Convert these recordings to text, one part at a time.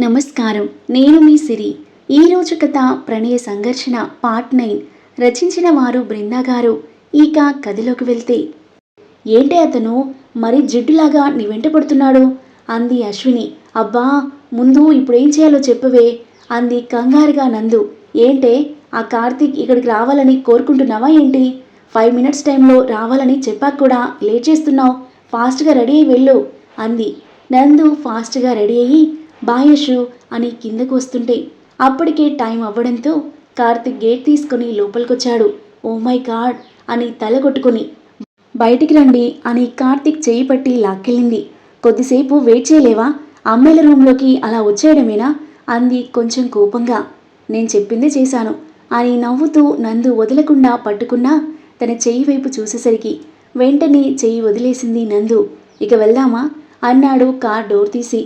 నమస్కారం. నేను మీ సిరి. ఈరోజు కథ ప్రణయ సంఘర్షణ పార్ట్ నైన్. రచించిన వారు బృందా గారు. ఇక కథలోకి వెళ్తే. ఏంటి అతను? మరి జిడ్డులాగా నీ వెంట పడుతున్నాడు? అంది అశ్విని. అబ్బా ముందు ఇప్పుడేం చేయాలో చెప్పవే అంది కంగారుగా నందు. ఏంటే? ఆ కార్తీక్ ఇక్కడికి రావాలని కోరుకుంటున్నావా ఏంటి? ఫైవ్ మినిట్స్ టైంలో రావాలని చెప్పాక కూడా లేట్ చేస్తున్నావు. ఫాస్ట్గా రెడీ అయ్యి వెళ్ళు అంది. నందు ఫాస్ట్గా రెడీ అయ్యి బాయషు అని కిందకు వస్తుంటే అప్పటికే టైం అవ్వడంతో కార్తిక్ గేట్ తీసుకుని లోపలికొచ్చాడు. ఓ మై గాడ్ అని తల కొట్టుకుని బయటికి రండి అని కార్తిక్ చేయి పట్టి లాక్కెళ్ళింది. కొద్దిసేపు వెయిట్ చేయలేవా? అమ్మాయిల రూమ్లోకి అలా వచ్చేయడమేనా? అంది కొంచెం కోపంగా. నేను చెప్పింది చేశాను అని నవ్వుతూ నందు వదలకుండా పట్టుకున్నా తన చెయ్యి వైపు చూసేసరికి వెంటనే చెయ్యి వదిలేసింది నందు. ఇక వెళ్దామా? అన్నాడు కార్ డోర్ తీసి.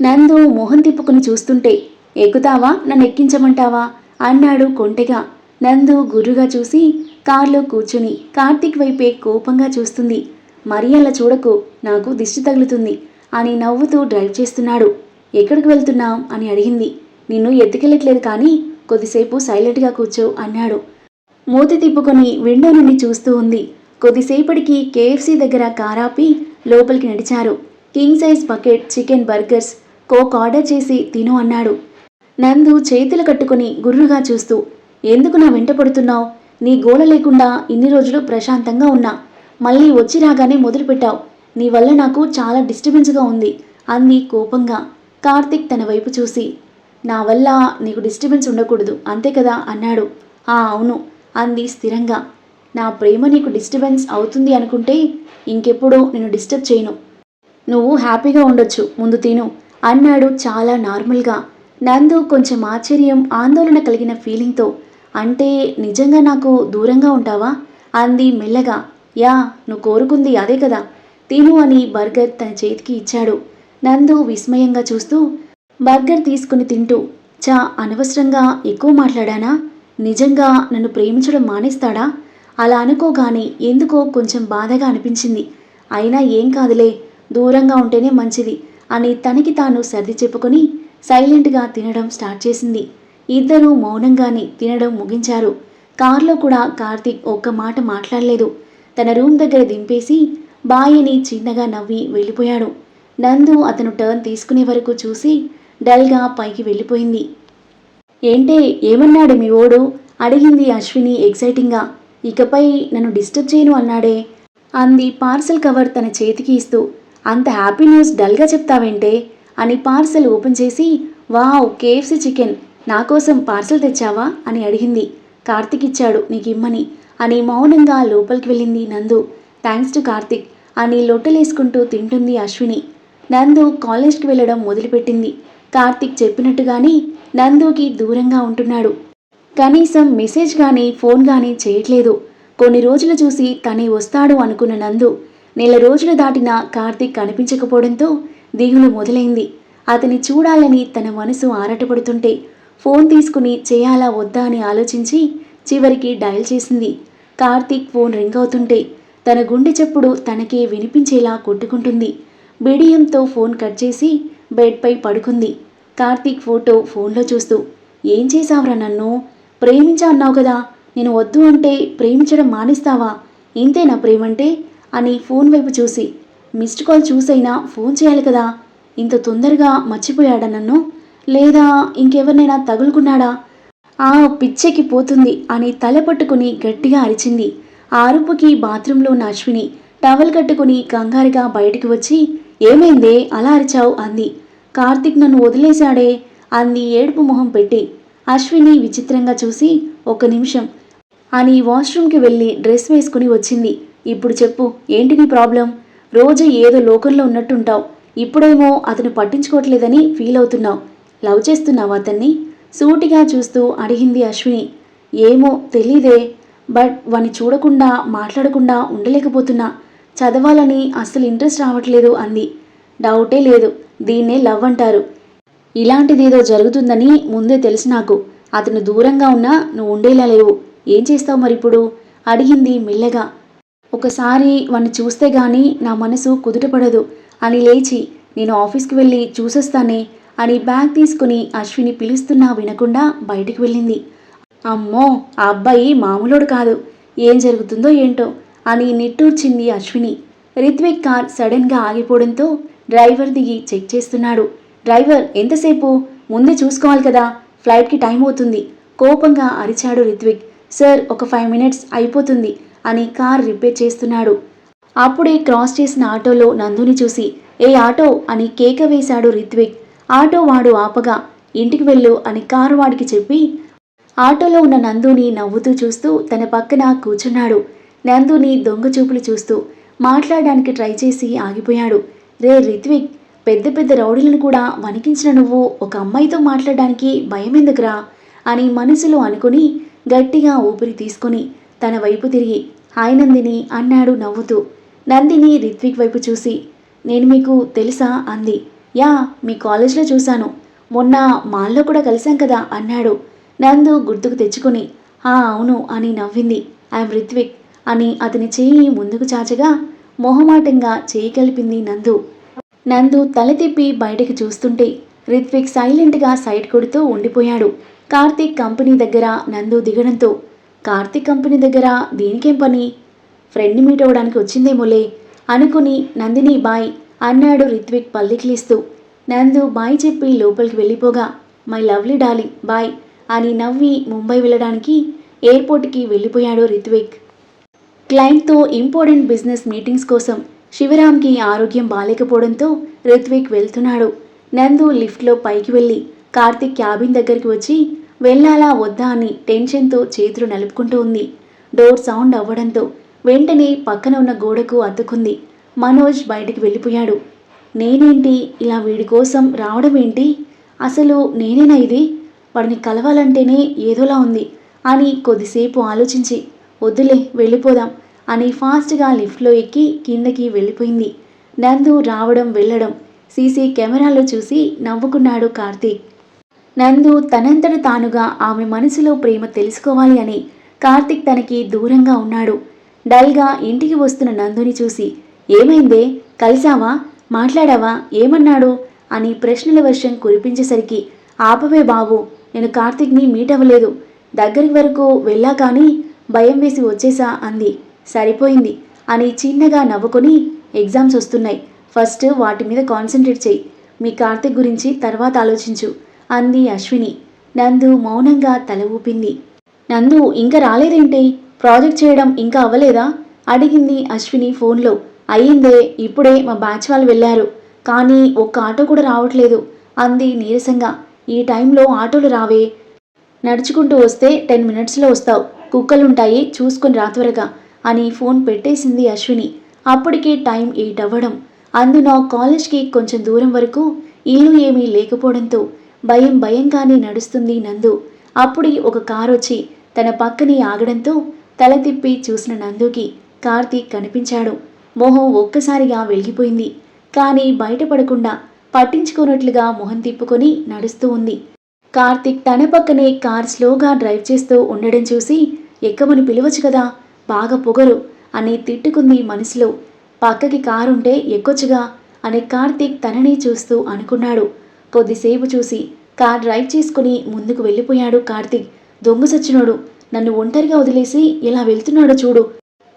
నందు మొహం తిప్పుకుని చూస్తుంటే ఎక్కుతావా? నన్ను ఎక్కించమంటావా? అన్నాడు కొంటెగా. నందు గుర్రుగా చూసి కారులో కూర్చుని కార్తీక్ వైపే కోపంగా చూస్తుంది. మరీ అలా చూడకు నాకు దిష్టి తగులుతుంది అని నవ్వుతూ డ్రైవ్ చేస్తున్నాడు. ఎక్కడికి వెళ్తున్నాం అని అడిగింది. నిన్ను ఎత్తుకెళ్ళట్లేదు కానీ కొద్దిసేపు సైలెంట్గా కూర్చో అన్నాడు. మూతి తిప్పుకొని విండో నుండి చూస్తూ ఉంది. కొద్దిసేపటికి కేఎఫ్సీ దగ్గర కారాపి లోపలికి నడిచారు. King size bucket chicken burgers coke order చేసి తిను అన్నాడు. నందు చేతులు కట్టుకుని గుర్రుగా చూస్తూ ఎందుకు నా వెంట పడుతున్నావు? నీ గోల లేకుండా ఇన్ని రోజులు ప్రశాంతంగా ఉన్నా. మళ్ళీ వచ్చి రాగానే మొదలుపెట్టావు నీ వల్ల నాకు చాలా డిస్టర్బెన్స్గా ఉంది అంది కోపంగా. కార్తిక్ తన వైపు చూసి నా వల్ల నీకు డిస్టర్బెన్స్ ఉండకూడదు అంతే కదా? అన్నాడు. ఆ అవును అంది స్థిరంగా. నా ప్రేమ నీకు డిస్టర్బెన్స్ అవుతుంది అనుకుంటే ఇంకెప్పుడు నేను డిస్టర్బ్ చేయను. నువ్వు హ్యాపీగా ఉండొచ్చు ముందు తిను. అన్నాడు చాలా నార్మల్గా. నందు కొంచెం ఆశ్చర్యం ఆందోళన కలిగిన ఫీలింగ్తో అంటే నిజంగా నాకు దూరంగా ఉంటావా? అంది మెల్లగా. యా నువ్వు కోరుకుంది అదే కదా. తిను అని బర్గర్ తన చేతికి ఇచ్చాడు. నందు విస్మయంగా చూస్తూ బర్గర్ తీసుకుని తింటూ చా అనవసరంగా ఎక్కువ మాట్లాడానా? నిజంగా నన్ను ప్రేమించడం మానేస్తాడా? అలా అనుకోగానే ఎందుకో కొంచెం బాధగా అనిపించింది. అయినా ఏం కాదులే దూరంగా ఉంటేనే మంచిది. అని తనకి తాను సర్ది చెప్పుకొని సైలెంట్గా తినడం స్టార్ట్ చేసింది. ఇద్దరూ మౌనంగానే తినడం ముగించారు. కార్లో కూడా కార్తీక్ ఒక్క మాట మాట్లాడలేదు. తన రూమ్ దగ్గర దింపేసి బాయిని చిన్నగా నవ్వి వెళ్ళిపోయాడు. నందు అతను టర్న్ తీసుకునే వరకు చూసి డల్గా పైకి వెళ్ళిపోయింది. ఏంటే ఏమన్నాడు మీ ఓడు? అడిగింది అశ్విని ఎక్సైటింగ్గా. ఇకపై నన్ను డిస్టర్బ్ చేయను అన్నాడే అంది పార్సల్ కవర్ తన చేతికి ఇస్తూ. అంత హ్యాపీ న్యూస్ డల్గా చెప్తావేంటే? అని పార్సెల్ ఓపెన్ చేసి వావ్ కేఎఫ్సి చికెన్. నా కోసం పార్సెల్ తెచ్చావా? అని అడిగింది. కార్తిక్ ఇచ్చాడు నీకు ఇమ్మని అని మౌనంగా లోపలికి వెళ్ళింది నందు. థ్యాంక్స్ టు కార్తిక్ అని లొట్టలేసుకుంటూ తింటుంది అశ్విని. నందు కాలేజ్కి వెళ్ళడం మొదలుపెట్టింది. కార్తిక్ చెప్పినట్టుగానే నందుకి దూరంగా ఉంటున్నాడు. కనీసం మెసేజ్ కానీ ఫోన్ కానీ చేయట్లేదు. కొన్ని రోజులు చూసి తనే వస్తాడు అనుకున్న నందు నెల రోజులు దాటిన కార్తీక్ కనిపించకపోవడంతో దిగులు మొదలైంది. అతని చూడాలని తన మనసు ఆరాటపడుతుంటే ఫోన్ తీసుకుని చేయాలా వద్దా అని ఆలోచించి చివరికి డయల్ చేసింది. కార్తీక్ ఫోన్ రింగ్ అవుతుంటే తన గుండె చప్పుడు తనకే వినిపించేలా కొట్టుకుంటుంది. బిడియంతో ఫోన్ కట్ చేసి బెడ్పై పడుకుంది. కార్తీక్ ఫోటో ఫోన్లో చూస్తూ ఏం చేశావురా నన్ను? ప్రేమించా అన్నావు కదా. నేను వద్దు అంటే ప్రేమించడం మానేస్తావా? ఇంతేనా ప్రేమంటే? అని ఫోన్ వైపు చూసి మిస్డ్ కాల్ చూసైనా ఫోన్ చేయాలి కదా ఇంత తొందరగా మర్చిపోయాడా నన్ను? లేదా ఇంకెవరినైనా తగులుకున్నాడా? ఆ పిచ్చెకి పోతుంది అని తల పట్టుకుని గట్టిగా అరిచింది. ఆ అరుపుకి బాత్రూంలో ఉన్న అశ్విని టవల్ కట్టుకుని కంగారుగా బయటికి వచ్చి ఏమైందే? అలా అరిచావు? అంది. కార్తిక్ నన్ను వదిలేశాడే? అంది ఏడుపు మొహం పెట్టి. అశ్విని విచిత్రంగా చూసి ఒక నిమిషం అని వాష్రూమ్కి వెళ్ళి డ్రెస్ వేసుకుని వచ్చింది. ఇప్పుడు చెప్పు ఏంటి నీ ప్రాబ్లం? రోజు ఏదో లోకంలో ఉన్నట్టుంటావు. ఇప్పుడేమో అతను పట్టించుకోవట్లేదని ఫీల్ అవుతున్నావు. లవ్ చేస్తున్నావు అతన్ని? సూటిగా చూస్తూ అడిగింది అశ్విని. ఏమో తెలీదే బట్ వాని చూడకుండా మాట్లాడకుండా ఉండలేకపోతున్నా. చదవాలని అస్సలు ఇంట్రెస్ట్ రావట్లేదు అంది. డౌటే లేదు దీన్నే లవ్ అంటారు. ఇలాంటిదేదో జరుగుతుందని ముందే తెలుసు నాకు. అతను దూరంగా ఉన్నా నువ్వు ఉండేలా లేవు. ఏం చేస్తావు మరిప్పుడు? అడిగింది మెల్లగా. ఒకసారి వాణ్ణి చూస్తే గాని నా మనసు కుదుటపడదు. అని లేచి నేను ఆఫీస్కి వెళ్ళి చూసొస్తానే అని బ్యాగ్ తీసుకుని అశ్విని పిలుస్తున్నా వినకుండా బయటికి వెళ్ళింది. అమ్మో ఆ అబ్బాయి మామూలోడు కాదు. ఏం జరుగుతుందో ఏంటో అని నిట్టూర్చింది అశ్విని. రిత్విక్ కార్ సడన్గా ఆగిపోవడంతో డ్రైవర్ దిగి చెక్ చేస్తున్నాడు. డ్రైవర్ ఎంతసేపు? ముందే చూసుకోవాలి కదా. ఫ్లైట్కి టైం అవుతుంది. కోపంగా అరిచాడు రిత్విక్. సార్ ఒక ఫైవ్ మినిట్స్ అయిపోతుంది. అని కార్ రిపేర్ చేస్తున్నాడు. అప్పుడే క్రాస్ చేసిన ఆటోలో నందుని చూసి ఏ ఆటో? అని కేక వేశాడు రిత్విక్. ఆటో వాడు ఆపగా ఇంటికి వెళ్ళు అని కారు వాడికి చెప్పి ఆటోలో ఉన్న నందుని నవ్వుతూ చూస్తూ తన పక్కన కూర్చున్నాడు. నందుని దొంగ చూపులు చూస్తూ మాట్లాడడానికి ట్రై చేసి ఆగిపోయాడు. రే రిత్విక్ పెద్ద పెద్ద రౌడీలను కూడా వణికించిన నువ్వు ఒక అమ్మాయితో మాట్లాడడానికి భయం ఎందుకురా అని మనసులో అనుకుని గట్టిగా ఊపిరి తీసుకుని తన వైపు తిరిగి హాయ్ నందిని అన్నాడు నవ్వుతూ. నందిని రిత్విక్ వైపు చూసి నేను మీకు తెలుసా? అంది. యా మీ కాలేజ్లో చూశాను. మొన్న మాల్లో కూడా కలిశాం కదా? అన్నాడు. నందు గుర్తుకు తెచ్చుకొని ఆ అవును అని నవ్వింది. ఐఎమ్ రిత్విక్ అని అతని చేయి ముందుకు చాచగా మొహమాటంగా చేయి కలిపింది నందు. నందు తల తిప్పి బయటకు చూస్తుంటే రిత్విక్ సైలెంట్గా సైడ్ కొడుతూ ఉండిపోయాడు. కార్తీక్ కంపెనీ దగ్గర నందు దిగడంతో కార్తీక్ కంపెనీ దగ్గర దీనికేం పని? ఫ్రెండ్ని మీట్ అవ్వడానికి వచ్చిందేమోలే అనుకుని నందిని బాయ్ అన్నాడు రిత్విక్ పల్లికిలిస్తూ నందు బాయ్ చెప్పి లోపలికి వెళ్ళిపోగా మై లవ్లీ డార్లింగ్ బాయ్ అని నవ్వి ముంబై వెళ్ళడానికి ఎయిర్పోర్ట్కి వెళ్ళిపోయాడు రిత్విక్. క్లయింట్తో ఇంపార్టెంట్ బిజినెస్ మీటింగ్స్ కోసం శివరామ్కి ఆరోగ్యం బాలేకపోవడంతో రిత్విక్ వెళ్తున్నాడు. నందు లిఫ్ట్లో పైకి వెళ్ళి కార్తిక్ క్యాబిన్ దగ్గరికి వచ్చి వెళ్ళాలా వద్దా అని టెన్షన్తో చేతులు నలుపుకుంటూ ఉంది. డోర్ సౌండ్ అవ్వడంతో వెంటనే పక్కన ఉన్న గోడకు అతుకుంది మనోజ్ బయటికి వెళ్ళిపోయాడు. నేనేంటి ఇలా వీడి కోసం రావడం ఏంటి? అసలు నేనేనా ఇది? వాడిని కలవాలంటేనే ఏదోలా ఉంది అని కొద్దిసేపు ఆలోచించి వద్దులే వెళ్ళిపోదాం అని ఫాస్ట్గా లిఫ్ట్లో ఎక్కి కిందకి వెళ్ళిపోయింది. నందు రావడం వెళ్ళడం సీసీ కెమెరాలో చూసి నవ్వుకున్నాడు కార్తీక్. నందు తనంతట తానుగా ఆమె మనసులో ప్రేమ తెలుసుకోవాలి అని కార్తిక్ తనకి దూరంగా ఉన్నాడు. డల్గా ఇంటికి వస్తున్న నందుని చూసి ఏమైందే? కలిసావా? మాట్లాడావా? ఏమన్నాడు? అని ప్రశ్నల వర్షం కురిపించేసరికి ఆపవే బాబు నేను కార్తిక్ని మీట్ అవ్వలేదు. దగ్గరి వరకు వెళ్ళా కానీ భయం వేసి వచ్చేసా అంది. సరిపోయింది అని చిన్నగా నవ్వుకొని ఎగ్జామ్స్ వస్తున్నాయి. ఫస్ట్ వాటి మీద కాన్సన్ట్రేట్ చేయి మీ కార్తిక్ గురించి తర్వాత ఆలోచించు. అంది అశ్విని. నందు మౌనంగా తల ఊపింది. నందు ఇంకా రాలేదేంటి? ప్రాజెక్ట్ చేయడం ఇంకా అవ్వలేదా? అడిగింది అశ్విని ఫోన్లో. అయ్యిందే ఇప్పుడే మా బ్యాచ్ వాళ్ళు వెళ్ళారు. కానీ ఒక్క ఆటో కూడా రావట్లేదు అంది నీరసంగా. ఈ టైంలో ఆటోలు రావే. నడుచుకుంటూ వస్తే టెన్ మినిట్స్లో వస్తావు. కుక్కలుంటాయి చూసుకొని రా త్వరగా అని ఫోన్ పెట్టేసింది అశ్విని. అప్పటికే టైం ఎయిట్ అవ్వడం. అందున కాలేజ్కి కొంచెం దూరం వరకు ఇల్లు ఏమీ లేకపోవడంతో భయం భయంగానే నడుస్తుంది నందు. అప్పుడే ఒక కారు వచ్చి తన పక్కనే ఆగడంతో తల తిప్పి చూసిన నందుకి కార్తీక్ కనిపించాడు. మొహం ఒక్కసారిగా వెలిగిపోయింది. కానీ బయటపడకుండా పట్టించుకున్నట్లుగా మొహం తిప్పుకొని నడుస్తూ ఉంది. కార్తిక్ తన పక్కనే కార్ స్లోగా డ్రైవ్ చేస్తూ ఉండడం చూసి ఎక్కమని పిలవచ్చు కదా బాగా పొగరు అని తిట్టుకుంది మనసులో. పక్కకి కారుంటే ఎక్కొచ్చుగా అని కార్తీక్ తనని చూస్తూ అనుకున్నాడు. కొద్దిసేపు చూసి కార్ డ్రైవ్ చేసుకుని ముందుకు వెళ్ళిపోయాడు కార్తీక్. దొంగ సచ్చినోడు నన్ను ఒంటరిగా వదిలేసి ఇలా వెళ్తున్నాడో చూడు.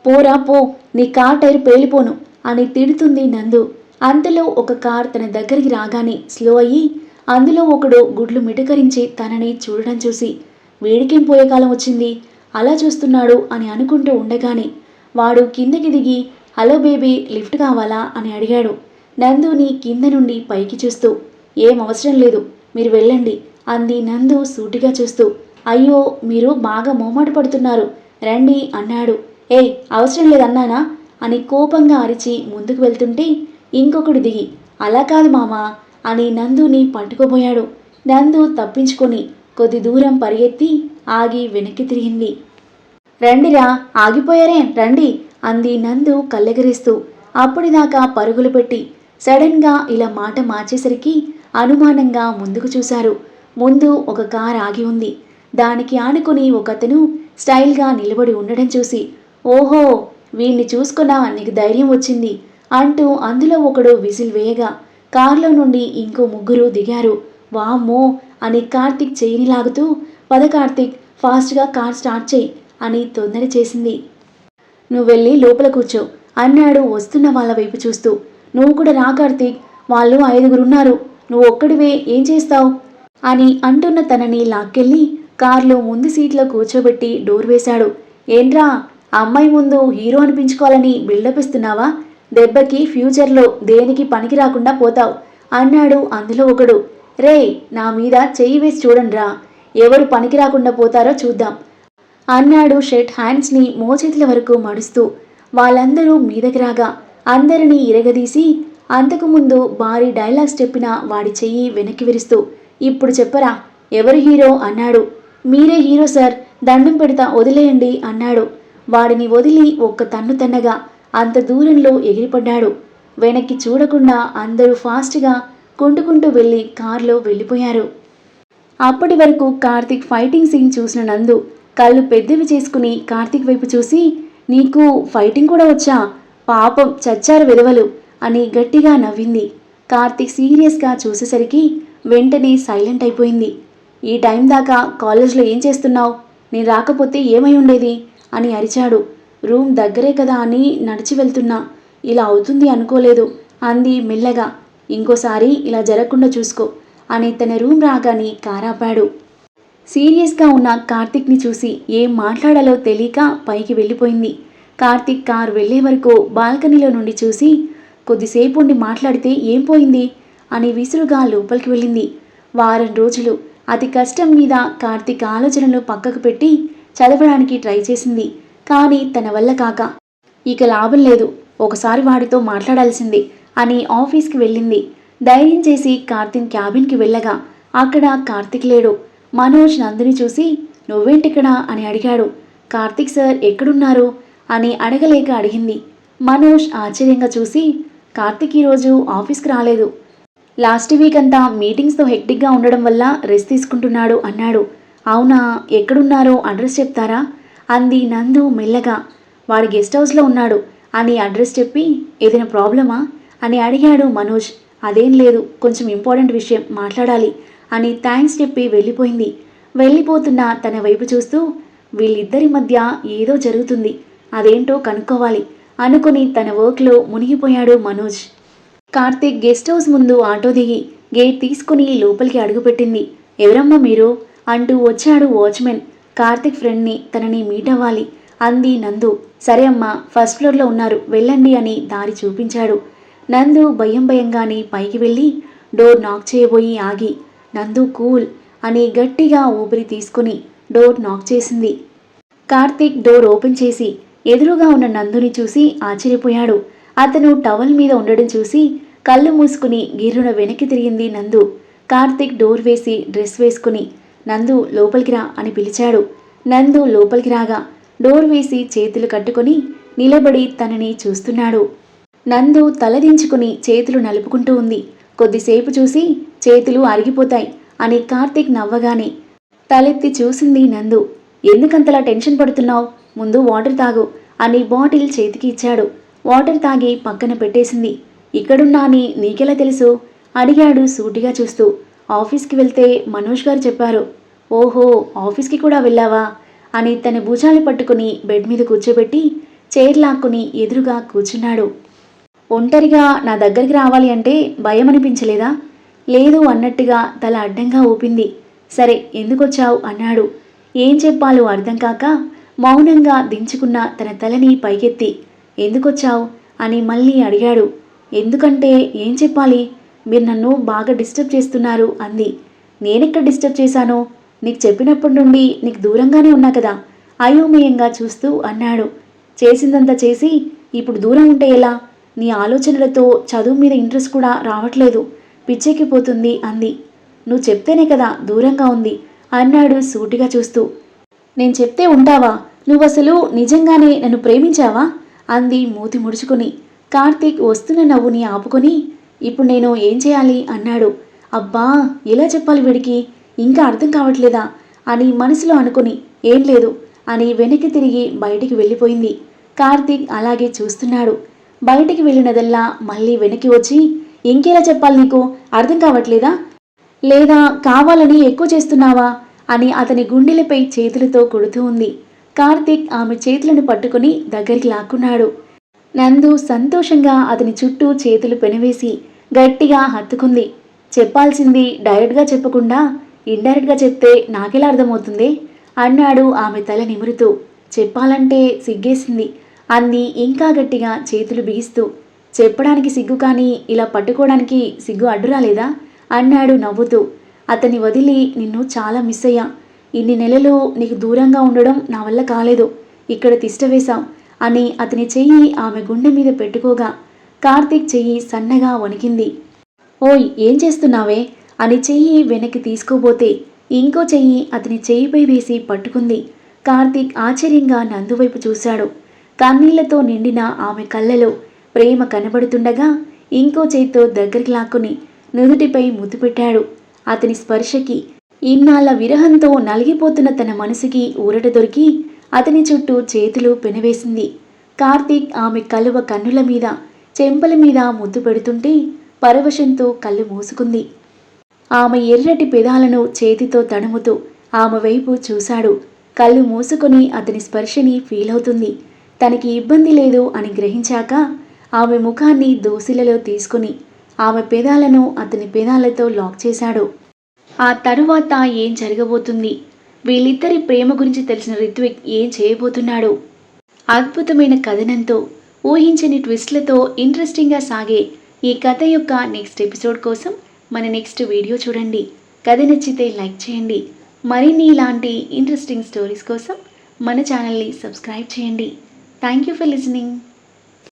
పోరా పో. నీ కార్ టైర్ పేలిపోను అని తిడుతుంది నందు. అంతలో ఒక కార్ తన దగ్గరికి రాగానే స్లో అయ్యి అందులో ఒకడు గుడ్లు మిటకరించి తనని చూడడం చూసి వేడికేం పోయే కాలం వచ్చింది? అలా చూస్తున్నాడు అని అనుకుంటూ ఉండగానే వాడు కిందకి దిగి హలో బేబీ లిఫ్ట్ కావాలా? అని అడిగాడు. నందుని కింద నుండి పైకి చూస్తూ ఏం అవసరం లేదు. మీరు వెళ్ళండి అంది నందు సూటిగా చూస్తూ. అయ్యో మీరు బాగా మోమాట పడుతున్నారు. రండి అన్నాడు. ఏయ్ అవసరం లేదన్నానా అని కోపంగా అరిచి ముందుకు వెళ్తుంటే ఇంకొకడు దిగి. అలా కాదు మామా అని నందుని పట్టుకోబోయాడు నందు తప్పించుకొని కొద్ది దూరం పరిగెత్తి ఆగి వెనక్కి తిరిగింది. రండిరా ఆగిపోయారే రండి అంది నందు కళ్ళెగరిస్తూ. అప్పటిదాకా పరుగులు పెట్టి సడన్గా ఇలా మాట మార్చేసరికి అనుమానంగా ముందుకు చూశారు. ముందు ఒక కార్ ఆగి ఉంది. దానికి ఆనుకుని ఒకతను స్టైల్గా నిలబడి ఉండడం చూసి ఓహో వీణ్ణి చూసుకున్నా నీకు ధైర్యం వచ్చింది అంటూ అందులో ఒకడు విజిల్ వేయగా కారులో నుండి ఇంకో ముగ్గురు దిగారు. వామ్మో అని కార్తిక్ చేయిని లాగుతూ పద కార్తిక్ ఫాస్ట్గా కార్ స్టార్ట్ చేయి అని తొందర చేసింది. నువ్వు వెళ్ళి లోపల కూర్చో అన్నాడు వస్తున్న వాళ్ళ వైపు చూస్తూ. నువ్వు కూడా రా కార్తీక్ వాళ్ళు ఐదుగురున్నారు. నువ్వు ఒక్కడివే ఏం చేస్తావు? అని అంటున్న తనని లాక్కెళ్ళి కార్లో ముందు సీట్లో కూర్చోబెట్టి డోర్ వేశాడు. ఏంట్రా అమ్మాయి ముందు హీరో అనిపించుకోవాలని బిల్డప్ ఇస్తున్నావా? దెబ్బకి ఫ్యూచర్లో దేనికి పనికి రాకుండా పోతావు? అన్నాడు అందులో ఒకడు. రే నా మీద చెయ్యి వేసి చూడండిరా. ఎవరు పనికి రాకుండా పోతారో చూద్దాం. అన్నాడు షెట్ హ్యాండ్స్ని మోచేతుల వరకు మడుస్తూ. వాళ్ళందరూ మీదకి రాగా అందరినీ ఇరగదీసి అంతకుముందు భారీ డైలాగ్స్ చెప్పిన వాడి చెయ్యి వెనక్కి విరుస్తూ ఇప్పుడు చెప్పరా ఎవరు హీరో? అన్నాడు. మీరే హీరో సార్. దండం పెడతా వదిలేయండి అన్నాడు. వాడిని వదిలి ఒక్క తన్ను తన్నగా అంత దూరంలో ఎగిరిపడ్డాడు. వెనక్కి చూడకుండా అందరూ ఫాస్ట్గా కుంటుకుంటూ వెళ్ళి కారులో వెళ్ళిపోయారు. అప్పటి వరకు కార్తీక్ ఫైటింగ్ సీన్ చూసిన నందు కళ్ళు పెద్దవి చేసుకుని కార్తీక్ వైపు చూసి నీకు ఫైటింగ్ కూడా వచ్చా? పాపం చచ్చారు విధవలు. అని గట్టిగా నవ్వింది. కార్తీక్ సీరియస్గా చూసేసరికి వెంటనే సైలెంట్ అయిపోయింది. ఈ టైం దాకా కాలేజ్లో ఏం చేస్తున్నావు? నేను రాకపోతే ఏమై ఉండేది? అని అరిచాడు. రూమ్ దగ్గరే కదా అని నడిచి వెళ్తున్నా. ఇలా అవుతుంది అనుకోలేదు. అంది మెల్లగా. ఇంకోసారి ఇలా జరగకుండా చూసుకో అని తన రూమ్ రాగానే కారాపాడు. సీరియస్గా ఉన్న కార్తిక్ని చూసి ఏం మాట్లాడాలో తెలియక పైకి వెళ్ళిపోయింది. కార్తిక్ కార్ వెళ్ళే వరకు బాల్కనీలో నుండి చూసి కొద్దిసేపు ఉండి మాట్లాడితే ఏం పోయింది? అని విసురుగా లోపలికి వెళ్ళింది. వారం రోజులు అతి కష్టం మీద కార్తిక్ ఆలోచనలు పక్కకు పెట్టి చదవడానికి ట్రై చేసింది. కానీ తన వల్ల కాక. ఇక లాభం లేదు. ఒకసారి వాడితో మాట్లాడాల్సింది అని ఆఫీస్కి వెళ్ళింది. ధైర్యం చేసి కార్తీక్ క్యాబిన్కి వెళ్ళగా అక్కడ కార్తిక్ లేడు. మనోజ్ నందుని చూసి నువ్వేంటిక్కడ? అని అడిగాడు. కార్తిక్ సార్ ఎక్కడున్నారు? అని అడగలేక అడిగింది. మనోజ్ ఆశ్చర్యంగా చూసి కార్తిక్ ఈరోజు ఆఫీస్కి రాలేదు. లాస్ట్ వీక్ అంతా మీటింగ్స్తో హెక్టిక్గా ఉండడం వల్ల రెస్ట్ తీసుకుంటున్నాడు అన్నాడు. అవునా? ఎక్కడున్నారో అడ్రస్ చెప్తారా? అంది నందు మెల్లగా. వాడు గెస్ట్ హౌస్లో ఉన్నాడు. అని అడ్రస్ చెప్పి ఏదైనా ప్రాబ్లమా? అని అడిగాడు మనోజ్. అదేం లేదు కొంచెం ఇంపార్టెంట్ విషయం మాట్లాడాలి అని థ్యాంక్స్ చెప్పి వెళ్ళిపోయింది. వెళ్ళిపోతున్న తన వైపు చూస్తూ వీళ్ళిద్దరి మధ్య ఏదో జరుగుతుంది. అదేంటో కనుక్కోవాలి. అనుకుని తన వర్క్లో మునిగిపోయాడు మనోజ్. కార్తీక్ గెస్ట్ హౌస్ ముందు ఆటో దిగి గేట్ తీసుకుని లోపలికి అడుగుపెట్టింది. ఎవరమ్మా మీరు? అంటూ వచ్చాడు వాచ్మెన్. కార్తిక్ ఫ్రెండ్ని తనని మీట్ అవ్వాలి అంది నందు. సరే అమ్మా ఫస్ట్ ఫ్లోర్లో ఉన్నారు వెళ్ళండి అని దారి చూపించాడు. నందు భయం భయంగానే పైకి వెళ్ళి డోర్ నాక్ చేయబోయి ఆగి నందు కూల్ అని గట్టిగా ఊపిరి తీసుకుని డోర్ నాక్ చేసింది. కార్తీక్ డోర్ ఓపెన్ చేసి ఎదురుగా ఉన్న నందుని చూసి ఆశ్చర్యపోయాడు. అతను టవల్ మీద ఉండడం చూసి కళ్ళు మూసుకుని గిర్రున వెనక్కి తిరిగింది నందు. కార్తిక్ డోర్ వేసి డ్రెస్ వేసుకుని నందు లోపలికి రా అని పిలిచాడు. నందు లోపలికి రాగా డోర్ వేసి చేతులు కట్టుకొని నిలబడి తనని చూస్తున్నాడు. నందు తలదించుకుని చేతులు నలుపుకుంటూ ఉంది. కొద్దిసేపు చూసి చేతులు అరిగిపోతాయి అని కార్తీక్ నవ్వగానే తలెత్తి చూసింది నందు. ఎందుకంతలా టెన్షన్ పడుతున్నావు? ముందు వాటర్ తాగు అని బాటిల్ చేతికి ఇచ్చాడు. వాటర్ తాగి పక్కన పెట్టేసింది. ఇక్కడున్నా అని నీకెలా తెలుసు? అడిగాడు సూటిగా చూస్తూ. ఆఫీస్కి వెళ్తే మనోజ్ గారు చెప్పారు. ఓహో ఆఫీస్కి కూడా వెళ్ళావా? అని తన భుజాలు పట్టుకుని బెడ్ మీద కూర్చోబెట్టి చైర్ లాక్కుని ఎదురుగా కూర్చున్నాడు. ఒంటరిగా నా దగ్గరికి రావాలి అంటే భయం అనిపించలేదా? లేదు అన్నట్టుగా తల అడ్డంగా ఊపింది. సరే ఎందుకొచ్చావు? అన్నాడు. ఏం చెప్పాలో అర్థం కాక మౌనంగా దించుకున్న తన తలని పైకెత్తి ఎందుకొచ్చావు? అని మళ్ళీ అడిగాడు. ఎందుకంటే ఏం చెప్పాలి? మీరు నన్ను బాగా డిస్టర్బ్ చేస్తున్నారు అంది. నేనెక్కడ డిస్టర్బ్ చేశానో? నీకు చెప్పినప్పటి నుండి నీకు దూరంగానే ఉన్నా కదా? అయోమయంగా చూస్తూ అన్నాడు. చేసిందంతా చేసి ఇప్పుడు దూరం ఉంటే ఎలా? నీ ఆలోచనలతో చదువు మీద ఇంట్రెస్ట్ కూడా రావట్లేదు. పిచ్చెక్కిపోతుంది అంది. నువ్వు చెప్తేనే కదా దూరంగా ఉంది. అన్నాడు సూటిగా చూస్తూ. నేను చెప్తే ఉంటావా? నువ్వు అసలు నిజంగానే నన్ను ప్రేమించావా? అంది మూతి ముడుచుకుని. కార్తీక్ వస్తున్న నవ్వుని ఆపుకొని ఇప్పుడు నేను ఏం చేయాలి? అన్నాడు. అబ్బా ఎలా చెప్పాలి వీడికి? ఇంకా అర్థం కావట్లేదా? అని మనసులో అనుకుని ఏం లేదు అని వెనక్కి తిరిగి బయటికి వెళ్ళిపోయింది. కార్తీక్ అలాగే చూస్తున్నాడు. బయటికి వెళ్ళినదల్లా మళ్ళీ వెనక్కి వచ్చి ఇంకెలా చెప్పాలి నీకు? అర్థం కావట్లేదా? లేదా కావాలని ఎక్కువ చేస్తున్నావా? అని అతని గుండెలపై చేతులతో కొడుతూ ఉంది. కార్తీక్ ఆమె చేతులను పట్టుకుని దగ్గరికి లాక్కున్నాడు. నందు సంతోషంగా అతని చుట్టూ చేతులు పెనవేసి గట్టిగా హత్తుకుంది. చెప్పాల్సింది డైరెక్ట్గా చెప్పకుండా ఇండైరెక్ట్గా చెప్తే నాకెలా అర్థమవుతుంది? అన్నాడు ఆమె తల నిమురుతూ. చెప్పాలంటే సిగ్గేసింది. అంది ఇంకా గట్టిగా చేతులు బిగిస్తూ. చెప్పడానికి సిగ్గు కానీ ఇలా పట్టుకోవడానికి సిగ్గు అడ్డు రాలేదా అన్నాడు నవ్వుతూ. అతన్ని వదిలి నిన్ను చాలా మిస్ అయ్యా. ఇన్ని నెలలు నీకు దూరంగా ఉండడం నా వల్ల కాలేదు. ఇక్కడ తిష్టవేశాం అని అతని చెయ్యి ఆమె గుండె మీద పెట్టుకోగా కార్తీక్ చెయ్యి సన్నగా వణికింది. ఓయ్ ఏం చేస్తున్నావే? అని చెయ్యి వెనక్కి తీసుకోబోతే ఇంకో చెయ్యి అతని చెయ్యిపై వేసి పట్టుకుంది. కార్తీక్ ఆశ్చర్యంగా నందువైపు చూశాడు. కన్నీళ్ళతో నిండిన ఆమె కళ్ళలో ప్రేమ కనబడుతుండగా ఇంకో చేయితో దగ్గరికి లాక్కుని నుదుటిపై ముద్దు పెట్టాడు. అతని స్పర్శకి ఇన్నాళ్ళ విరహంతో నలిగిపోతున్న తన మనసుకి ఊరట దొరికి అతని చుట్టూ చేతులు పెనవేసింది. కార్తీక్ ఆమె కలువ కన్నుల మీద చెంపల మీద ముద్దు పెడుతుంటే పరవశంతో కళ్ళు మూసుకుంది. ఆమె ఎర్రటి పెదాలను చేతితో తడుముతూ ఆమె వైపు చూశాడు. కళ్ళు మూసుకొని అతని స్పర్శని ఫీల్ అవుతుంది. తనకి ఇబ్బంది లేదు అని గ్రహించాక ఆమె ముఖాన్ని దోసిలలో తీసుకుని ఆమె పేదాలను అతని పేదాలతో లాక్ చేశాడు. ఆ తరువాత ఏం జరగబోతుంది? వీళ్ళిద్దరి ప్రేమ గురించి తెలిసిన రిత్విక్ ఏం చేయబోతున్నాడు? అద్భుతమైన కథనంతో ఊహించని ట్విస్ట్లతో ఇంట్రెస్టింగ్గా సాగే ఈ కథ యొక్క నెక్స్ట్ ఎపిసోడ్ కోసం మన నెక్స్ట్ వీడియో చూడండి. కథ నచ్చితే లైక్ చేయండి. మరిన్ని ఇలాంటి ఇంట్రెస్టింగ్ స్టోరీస్ కోసం మన ఛానల్ని సబ్స్క్రైబ్ చేయండి. Thank you for listening